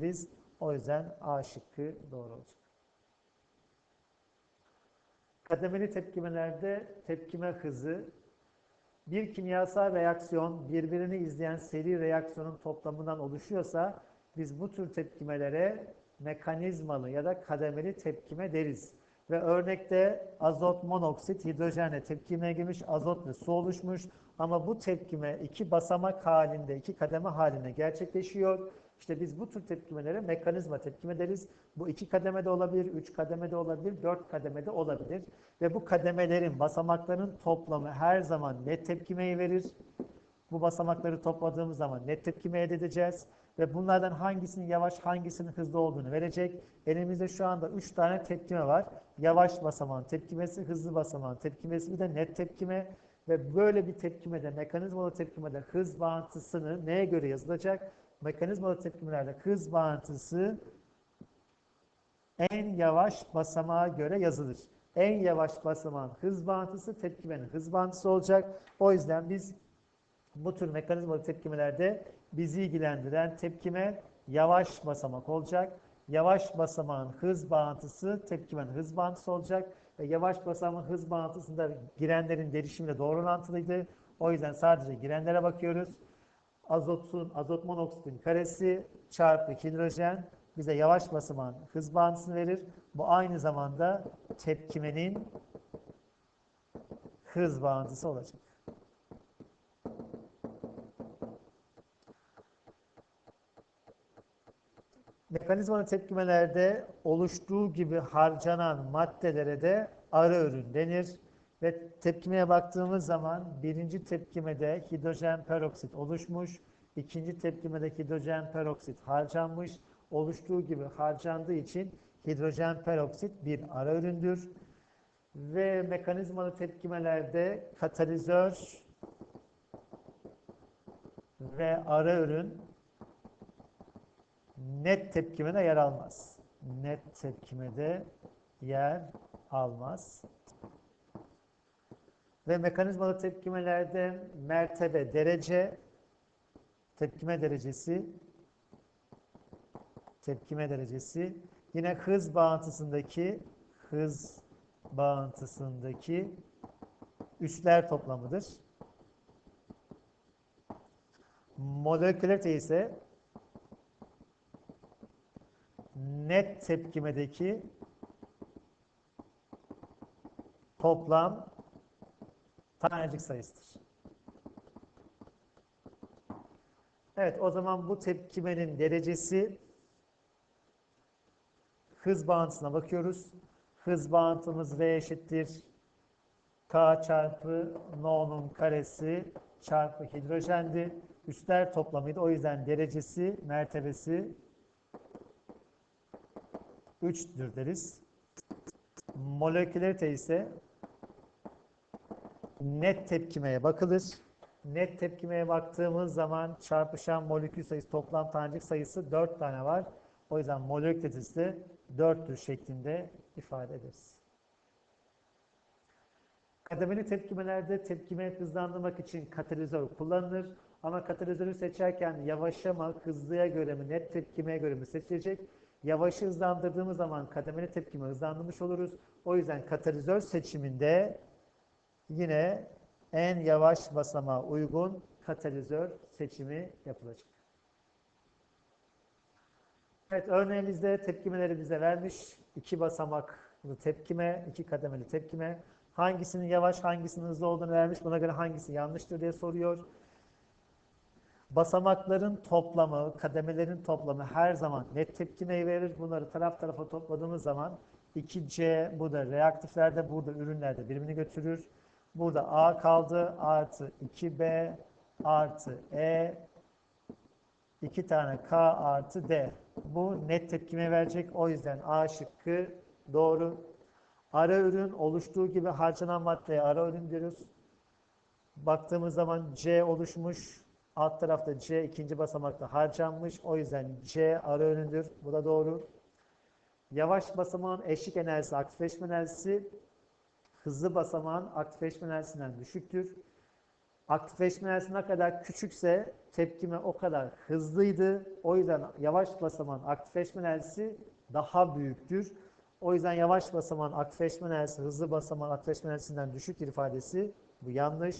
deriz. O yüzden A şıkkı doğru olacak. Kademeli tepkimelerde tepkime hızı bir kimyasal reaksiyon birbirini izleyen seri reaksiyonun toplamından oluşuyorsa biz bu tür tepkimelere mekanizmalı ya da kademeli tepkime deriz. Ve örnekte azot monoksit hidrojenle tepkimeye girmiş, azot ve su oluşmuş. Ama bu tepkime iki basamak halinde, iki kademe halinde gerçekleşiyor. İşte biz bu tür tepkimelere mekanizma tepkime deriz. Bu iki kademede olabilir, üç kademede olabilir, dört kademede olabilir. Ve bu kademelerin, basamakların toplamı her zaman net tepkimeyi verir. Bu basamakları topladığımız zaman net tepkime elde edeceğiz. Ve bunlardan hangisinin yavaş, hangisinin hızlı olduğunu verecek. Elimizde şu anda üç tane tepkime var. Yavaş basamağın tepkimesi, hızlı basamağın tepkimesi, bir de net tepkime. Ve böyle bir tepkimede, mekanizmalı tepkimede hız bağıntısını neye göre yazılacak? Mekanizmalı tepkimelerde hız bağıntısı en yavaş basamağa göre yazılır. En yavaş basamağın hız bağıntısı tepkimenin hız bağıntısı olacak. O yüzden biz bu tür mekanizmalı tepkimelerde bizi ilgilendiren tepkime yavaş basamak olacak. Yavaş basamağın hız bağıntısı tepkimenin hız bağıntısı olacak. Ve yavaş basamağın hız bağıntısında girenlerin derişimiyle doğru orantılıydı. O yüzden sadece girenlere bakıyoruz. Azotun, azot monoksitin karesi çarpı hidrojen bize yavaş basamağın hız bağıntısını verir. Bu aynı zamanda tepkimenin hız bağıntısı olacak. Mekanizmalı tepkimelerde oluştuğu gibi harcanan maddelere de ara ürün denir. Ve tepkimeye baktığımız zaman birinci tepkimede hidrojen peroksit oluşmuş, ikinci tepkimede hidrojen peroksit harcanmış, oluştuğu gibi harcandığı için hidrojen peroksit bir ara üründür. Ve mekanizmalı tepkimelerde katalizör ve ara ürün net tepkimede yer almaz. Net tepkimede yer almaz. Ve mekanizmalı tepkimelerde mertebe, derece, tepkime derecesi, tepkime derecesi, yine hız bağıntısındaki hız bağıntısındaki üsler toplamıdır. Molekülerite ise net tepkimedeki toplam tanecik sayısıdır. Evet, o zaman bu tepkimenin derecesi hız bağıntısına bakıyoruz. Hız bağıntımız V eşittir K çarpı N'nun karesi çarpı hidrojendi. Üstler toplamıydı. O yüzden derecesi, mertebesi 3'tür deriz. Molekülerite ise net tepkimeye bakılır. Net tepkimeye baktığımız zaman çarpışan molekül sayısı, toplam tanecik sayısı 4 tane var. O yüzden molekülerite de 4'tür şeklinde ifade ederiz. Kademeli tepkimelerde tepkimeyi hızlandırmak için katalizör kullanılır. Ama katalizörü seçerken yavaşa mı, hızlıya göre mi, net tepkimeye göre mi seçilecek? Yavaşı hızlandırdığımız zaman kademeli tepkimi hızlandırmış oluruz. O yüzden katalizör seçiminde yine en yavaş basamağa uygun katalizör seçimi yapılacak. Evet örneğimizde tepkimeleri bize vermiş. İki basamaklı tepkime, iki kademeli tepkime. Hangisinin yavaş, hangisinin hızlı olduğunu vermiş. Buna göre hangisi yanlıştır diye soruyor. Basamakların toplamı, kademelerin toplamı her zaman net tepkimeyi verir. Bunları taraf tarafa topladığımız zaman 2C burada reaktiflerde, burada ürünlerde birbirini götürür. Burada A kaldı artı 2B artı E 2 tane K artı D. Bu net tepkime verecek. O yüzden A şıkkı doğru. Ara ürün oluştuğu gibi harcanan maddeye ara ürün diyoruz. Baktığımız zaman C oluşmuş. Alt tarafta C ikinci basamakta harcanmış. O yüzden C ara üründür. Bu da doğru. Yavaş basamağın eşlik enerjisi, aktifleşme enerjisi hızlı basamağın aktifleşme enerjisinden düşüktür. Aktifleşme enerjisi ne kadar küçükse tepkime o kadar hızlıydı. O yüzden yavaş basamağın aktifleşme enerjisi daha büyüktür. O yüzden yavaş basamağın aktifleşme enerjisi hızlı basamağın aktifleşme enerjisinden düşüktür ifadesi. Bu yanlış.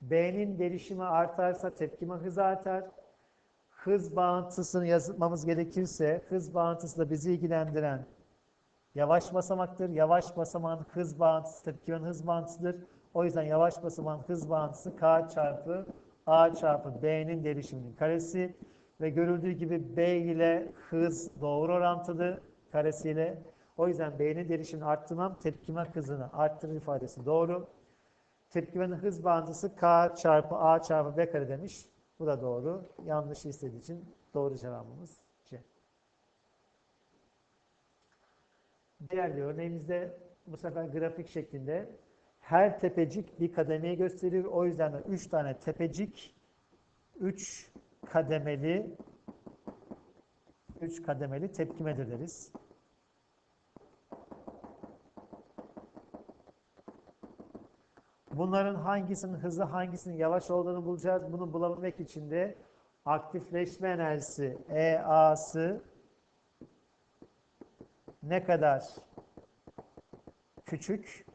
B'nin derişimi artarsa tepkime hızı artar. Hız bağıntısını yazmamız gerekirse hız bağıntısı da bizi ilgilendiren yavaş basamaktır. Yavaş basamağın hız bağıntısı tepkimenin hız bağıntısıdır. O yüzden yavaş basamağın hız bağıntısı K çarpı A çarpı B'nin derişiminin karesi ve görüldüğü gibi B ile hız doğru orantılı karesiyle. O yüzden B'nin derişimini arttırmam tepkime hızını arttırır ifadesi doğru. Tepkimenin hız bağıntısı K çarpı A çarpı B kare demiş. Bu da doğru. Yanlış istediği için doğru cevabımız C. Diğer bir örneğimizde bu sefer grafik şeklinde her tepecik bir kademeyi gösterir. O yüzden de 3 tane tepecik 3 kademeli 3 kademeli tepkimedir deriz. Bunların hangisinin hızlı hangisinin yavaş olduğunu bulacağız. Bunu bulabilmek için de aktifleşme enerjisi EA'sı ne kadar küçük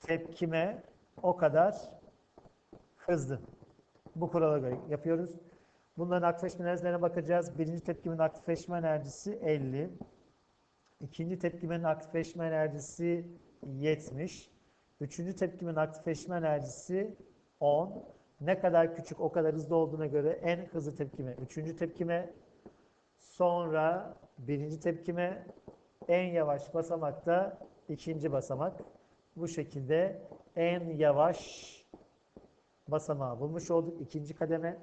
tepkime o kadar hızlı. Bu kurala göre yapıyoruz. Bunların aktifleşme enerjilerine bakacağız. Birinci tepkimin aktifleşme enerjisi 50. İkinci tepkimin aktifleşme enerjisi 70. Üçüncü tepkimin aktifleşme enerjisi 10. Ne kadar küçük o kadar hızlı olduğuna göre en hızlı tepkime üçüncü tepkime sonra birinci tepkime en yavaş basamakta ikinci basamak. Bu şekilde en yavaş basamağı bulmuş olduk. ikinci kademe.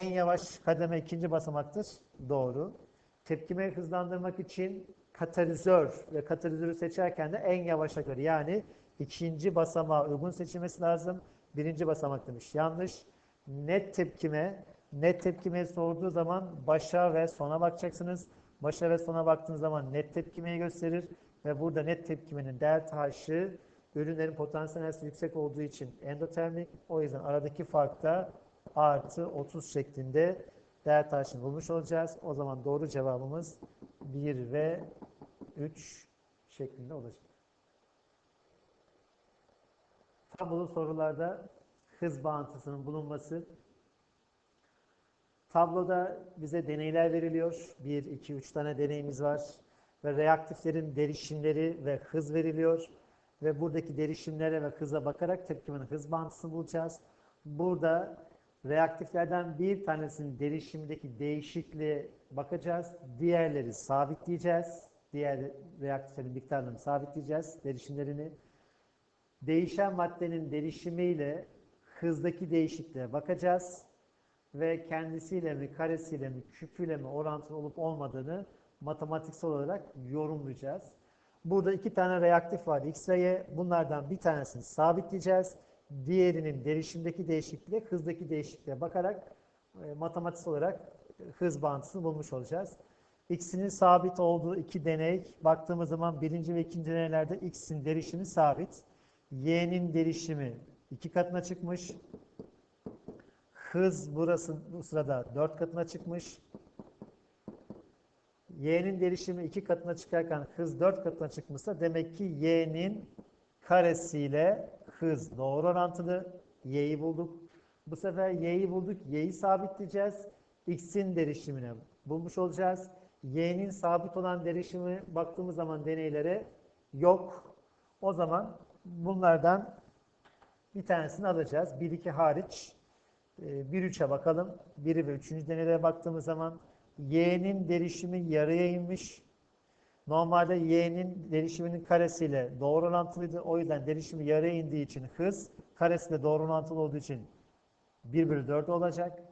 En yavaş kademe ikinci basamaktır. Doğru. Tepkime hızlandırmak için katalizör ve katalizörü seçerken de en yavaşa göre yani ikinci basamağa uygun seçilmesi lazım. Birinci basamak demiş. Yanlış. Net tepkime net tepkime sorduğu zaman başa ve sona bakacaksınız. Başa ve sona baktığınız zaman net tepkimeyi gösterir ve burada net tepkimenin delta H'ı ürünlerin potansiyel yüksek olduğu için endotermik. O yüzden aradaki farkta artı 30 şeklinde delta H'ını bulmuş olacağız. O zaman doğru cevabımız 1 ve 3 şeklinde olacak. Tablolu sorularda hız bağıntısının bulunması. Tabloda bize deneyler veriliyor. 1, 2, 3 tane deneyimiz var. Ve reaktiflerin derişimleri ve hız veriliyor. Ve buradaki derişimlere ve hıza bakarak tepkimenin hız bağıntısını bulacağız. Burada reaktiflerden bir tanesinin derişimindeki değişikliğe bakacağız. Diğerleri sabitleyeceğiz. Diğer reaktiflerin miktarlarını sabitleyeceğiz. Derişimlerini. Değişen maddenin derişimiyle hızdaki değişikliğe bakacağız. Ve kendisiyle mi, karesiyle mi, küpüyle mi orantılı olup olmadığını matematiksel olarak yorumlayacağız. Burada iki tane reaktif var X ve Y. Bunlardan bir tanesini sabitleyeceğiz. Diğerinin derişimdeki değişikliğe, hızdaki değişikliğe bakarak e, matematiksel olarak hız bağıntısını bulmuş olacağız. X'inin sabit olduğu iki deney. Baktığımız zaman birinci ve ikinci deneylerde X'in derişimi sabit. Y'nin derişimi iki katına çıkmış. Hız burası bu sırada dört katına çıkmış. Y'nin derişimi iki katına çıkarken hız dört katına çıkmışsa demek ki Y'nin karesiyle hız doğru orantılı. Y'yi bulduk. Bu sefer Y'yi bulduk. Y'yi sabitleyeceğiz. X'in derişimini bulmuş olacağız. Y'nin sabit olan derişimi baktığımız zaman deneylere yok. O zaman bunlardan bir tanesini alacağız. 1-2 hariç. 1-3'e bakalım. 1 ve 3. deneylere baktığımız zaman y'nin derişimi yarıya inmiş. Normalde y'nin derişiminin karesiyle doğru orantılıydı. O yüzden derişimi yarıya indiği için hız karesiyle doğru orantılı olduğu için 1 bölü 4 olacak.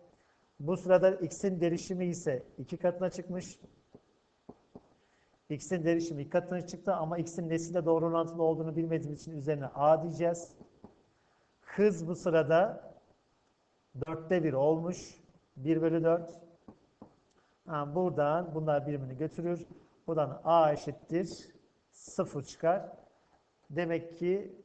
Bu sırada x'in derişimi ise 2 katına çıkmış. x'in derişimi 2 katına çıktı ama x'in nesiyle doğru orantılı olduğunu bilmediğimiz için üzerine a diyeceğiz. Hız bu sırada 4'te 1 olmuş. 1 bölü 4. Ha, buradan bunlar birbirini götürür. Buradan A eşittir 0 çıkar. Demek ki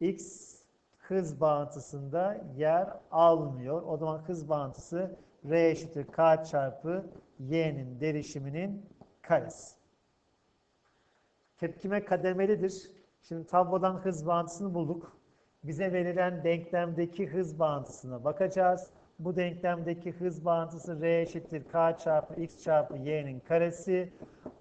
x hız bağıntısında yer almıyor. O zaman hız bağıntısı r eşittir k çarpı y'nin derişiminin karesi. Tepkime kademelidir. Şimdi tablodan hız bağıntısını bulduk. Bize verilen denklemdeki hız bağıntısına bakacağız. Bu denklemdeki hız bağıntısı r eşittir k çarpı x çarpı y'nin karesi.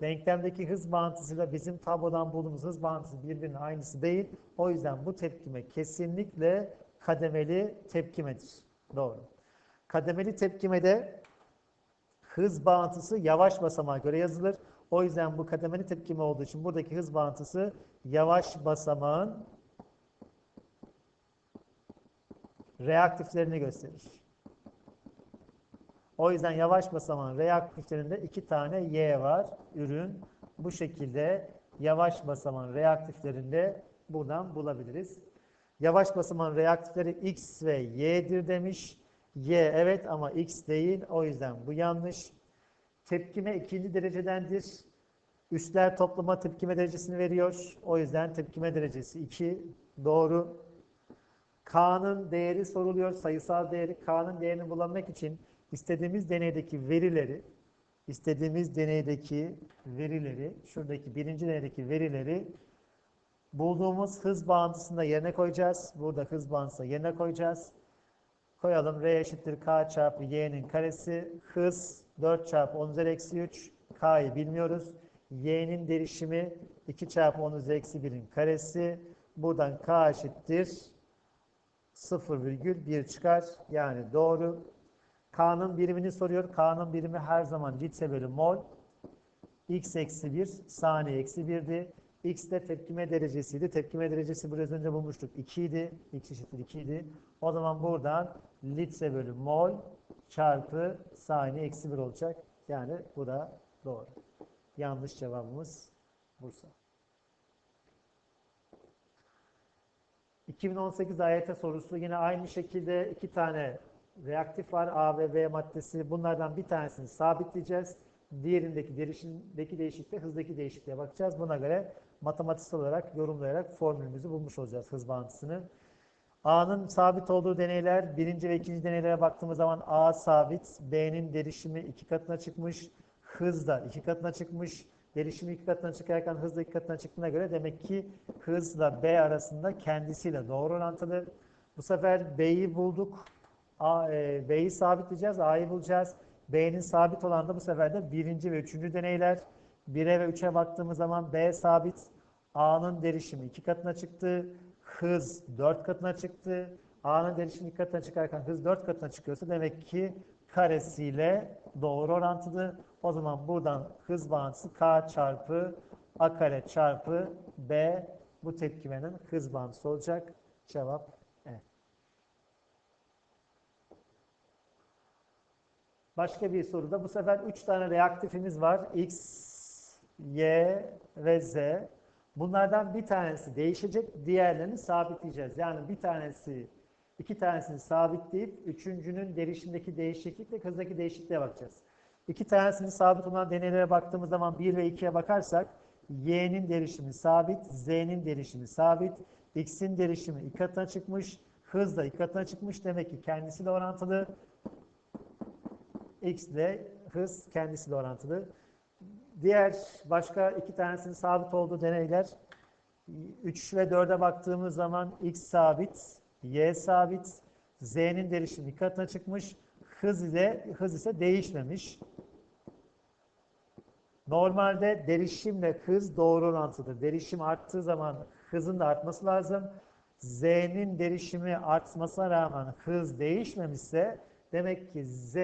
Denklemdeki hız bağıntısıyla bizim tablodan bulduğumuz hız bağıntısı birbirinin aynısı değil. O yüzden bu tepkime kesinlikle kademeli tepkimedir. Doğru. Kademeli tepkimede hız bağıntısı yavaş basamağa göre yazılır. O yüzden bu kademeli tepkime olduğu için buradaki hız bağıntısı yavaş basamağın reaktiflerini gösterir. O yüzden yavaş basamağın reaktiflerinde iki tane Y var. Ürün bu şekilde yavaş basamağın reaktiflerinde buradan bulabiliriz. Yavaş basamağın reaktifleri X ve Y'dir demiş. Y evet ama X değil. O yüzden bu yanlış. Tepkime ikinci derecedendir. Üstler toplama tepkime derecesini veriyor. O yüzden tepkime derecesi 2 doğru. K'nın değeri soruluyor. Sayısal değeri K'nın değerini bulamak için istediğimiz deneydeki verileri istediğimiz deneydeki verileri şuradaki birinci deneydeki verileri bulduğumuz hız bağıntısında yerine koyacağız. Burada hız bağıntısında yerine koyacağız. Koyalım. R eşittir K çarpı Y'nin karesi. Hız 4 çarpı 10 üzeri eksi 3. K'yı bilmiyoruz. Y'nin derişimi 2 çarpı 10 üzeri eksi 1'in karesi. Buradan K eşittir 0,1 çıkar. Yani doğru. K'nın birimini soruyor. K'nın birimi her zaman litre bölü mol. X eksi 1 saniye eksi 1'di. X de tepkime derecesiydi. Tepkime derecesi biraz önce bulmuştuk. 2 idi. X eşittir 2 idi. O zaman buradan litre bölü mol çarpı saniye eksi 1 olacak. Yani bu da doğru. Yanlış cevabımız Bursa. 2018 AYT sorusu yine aynı şekilde iki tane reaktif var. A ve B maddesi. Bunlardan bir tanesini sabitleyeceğiz. Diğerindeki derişimdeki değişikliğe, hızdaki değişikliğe bakacağız. Buna göre matematiksel olarak yorumlayarak formülümüzü bulmuş olacağız hız bağıntısını. A'nın sabit olduğu deneyler, birinci ve ikinci deneylere baktığımız zaman A sabit, B'nin derişimi iki katına çıkmış, hız da iki katına çıkmış. Derişimi iki katına çıkarken hız da iki katına çıktığına göre demek ki hızla B arasında kendisiyle doğru orantılı. Bu sefer B'yi bulduk. A, e, B'yi sabitleyeceğiz, A'yı bulacağız. B'nin sabit olan da bu sefer de birinci ve üçüncü deneyler. 1'e ve 3'e baktığımız zaman B sabit. A'nın derişimi iki katına çıktı. Hız dört katına çıktı. A'nın derişimi iki katına çıkarken hız dört katına çıkıyorsa demek ki karesiyle doğru orantılı. O zaman buradan hız bağıntısı K çarpı A kare çarpı B bu tepkimenin hız bağıntısı olacak. Cevap E. Başka bir soruda bu sefer 3 tane reaktifimiz var. X, Y ve Z. Bunlardan bir tanesi değişecek, diğerlerini sabitleyeceğiz. Yani bir tanesi, iki tanesini sabitleyip üçüncünün derişimdeki değişiklikle hızdaki değişikliğe bakacağız. İki tanesini sabit olan deneylere baktığımız zaman 1 ve 2'ye bakarsak y'nin derişimi sabit, z'nin derişimi sabit, x'in derişimi iki katına çıkmış, hız da iki katına çıkmış. Demek ki kendisi de orantılı. x ile hız kendisi de orantılı. Diğer başka iki tanesinin sabit olduğu deneyler 3 ve 4'e baktığımız zaman x sabit, y sabit, z'nin derişimi katına çıkmış. Hız ile hız ise değişmemiş. Normalde derişimle hız doğru orantıdır. Derişim arttığı zaman hızın da artması lazım. Z'nin derişimi artmasına rağmen hız değişmemişse demek ki Z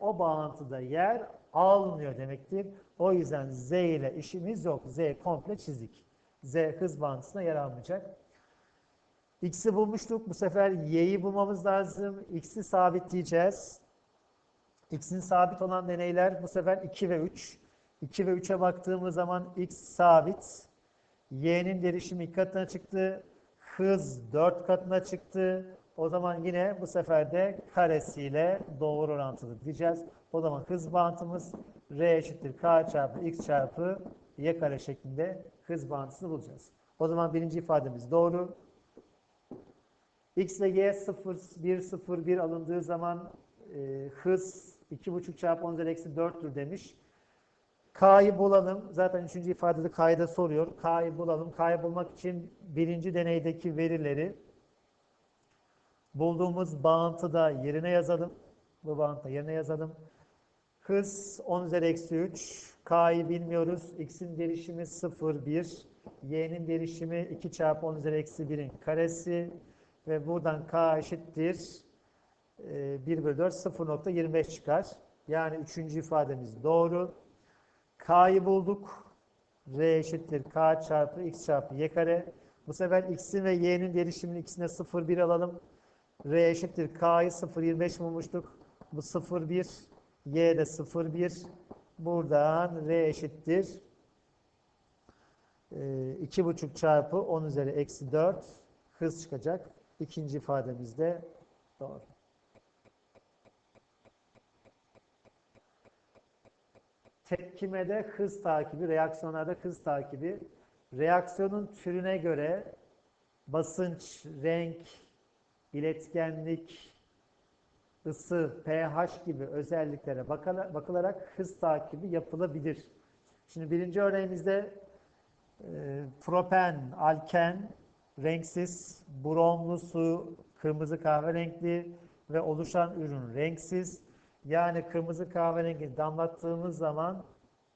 o bağlantıda yer almıyor demektir. O yüzden Z ile işimiz yok. Z komple çizik. Z hız bağıntısına yer almayacak. X'i bulmuştuk. Bu sefer Y'yi bulmamız lazım. X'i sabitleyeceğiz. X'in sabit olan deneyler bu sefer 2 ve 3. 2 ve 3'e baktığımız zaman X sabit. Y'nin derişimi 2 katına çıktı. Hız 4 katına çıktı. O zaman yine bu sefer de karesiyle doğru orantılı diyeceğiz. O zaman hız bağıntımız R eşittir K çarpı X çarpı Y kare şeklinde hız bağıntısını bulacağız. O zaman birinci ifademiz doğru. X ve Y 0, 1, 0, 1 alındığı zaman e, hız 2,5 çarpı 10 üzeri eksi 4'tür demiş. K'yı bulalım. Zaten üçüncü ifadede K'yı soruyor. K'yı bulalım. K'yı bulmak için birinci deneydeki verileri bulduğumuz bağıntıda yerine yazalım. Bu bağıntıda yerine yazalım. Hız 10 üzeri eksi 3. K'yı bilmiyoruz. X'in derişimi 0, 1. Y'nin derişimi 2 çarpı 10 üzeri eksi 1'in karesi. Ve buradan K eşittir. e, 1 bölü 4 0.25 çıkar. Yani üçüncü ifademiz doğru. K'yı bulduk. R eşittir K çarpı X çarpı Y kare. Bu sefer X'in ve Y'nin derişimini ikisine 0, 1 alalım. R eşittir K'yı 0,25 bulmuştuk. Bu 0,1. Y de 0,1. Buradan R eşittir. Ee, 2,5 çarpı 10 üzeri eksi 4 hız çıkacak. İkinci ifademiz de doğru. Tepkimede hız takibi, reaksiyonlarda hız takibi. Reaksiyonun türüne göre basınç, renk, iletkenlik, ısı, pH gibi özelliklere bakılarak hız takibi yapılabilir. Şimdi birinci örneğimizde e, propen, alken, renksiz, bromlu su, kırmızı kahverengi ve oluşan ürün renksiz. Yani kırmızı kahverengi damlattığımız zaman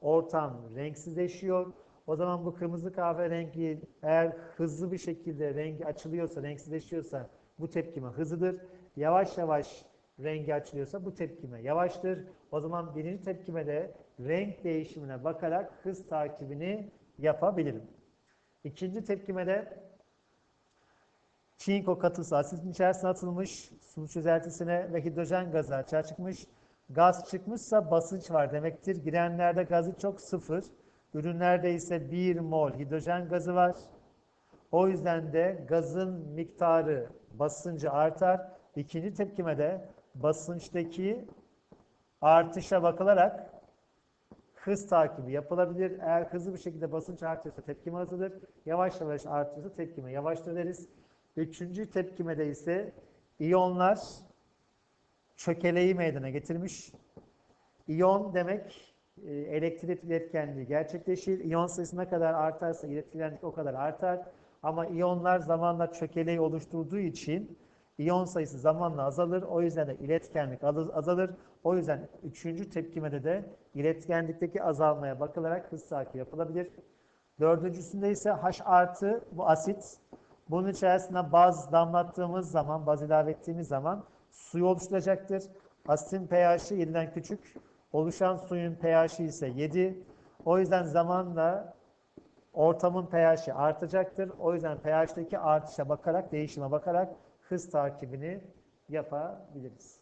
ortam renksizleşiyor. O zaman bu kırmızı kahverengi eğer hızlı bir şekilde rengi açılıyorsa, renksizleşiyorsa bu tepkime hızlıdır. Yavaş yavaş rengi açılıyorsa bu tepkime yavaştır. O zaman birinci tepkimede renk değişimine bakarak hız takibini yapabilirim. İkinci tepkimede çinko katısı asitin içerisine atılmış, su çözeltisine ve hidrojen gazı açığa çıkmış. Gaz çıkmışsa basınç var demektir. Girenlerde gazı çok sıfır. Ürünlerde ise 1 mol hidrojen gazı var. O yüzden de gazın miktarı basıncı artar. İkinci tepkimede basınçtaki artışa bakılarak hız takibi yapılabilir. Eğer hızlı bir şekilde basınç artıyorsa tepkime hızlıdır. Yavaş yavaş artıyorsa tepkime yavaştır deriz. Üçüncü tepkimede ise iyonlar çökeleği meydana getirmiş. İyon demek e, elektrik iletkenliği gerçekleşir. İyon sayısı ne kadar artarsa iletkenlik o kadar artar. Ama iyonlar zamanla çökeleği oluşturduğu için iyon sayısı zamanla azalır. O yüzden de iletkenlik az- azalır. O yüzden üçüncü tepkimede de iletkenlikteki azalmaya bakılarak hız takibi yapılabilir. Dördüncüsünde ise H artı bu asit. Bunun içerisine baz damlattığımız zaman, baz ilave ettiğimiz zaman suyu oluşturacaktır. Asitin pH'i 7'den küçük. Oluşan suyun pH'i ise 7. O yüzden zamanla ortamın pH'i artacaktır. O yüzden pH'teki artışa bakarak, değişime bakarak hız takibini yapabiliriz.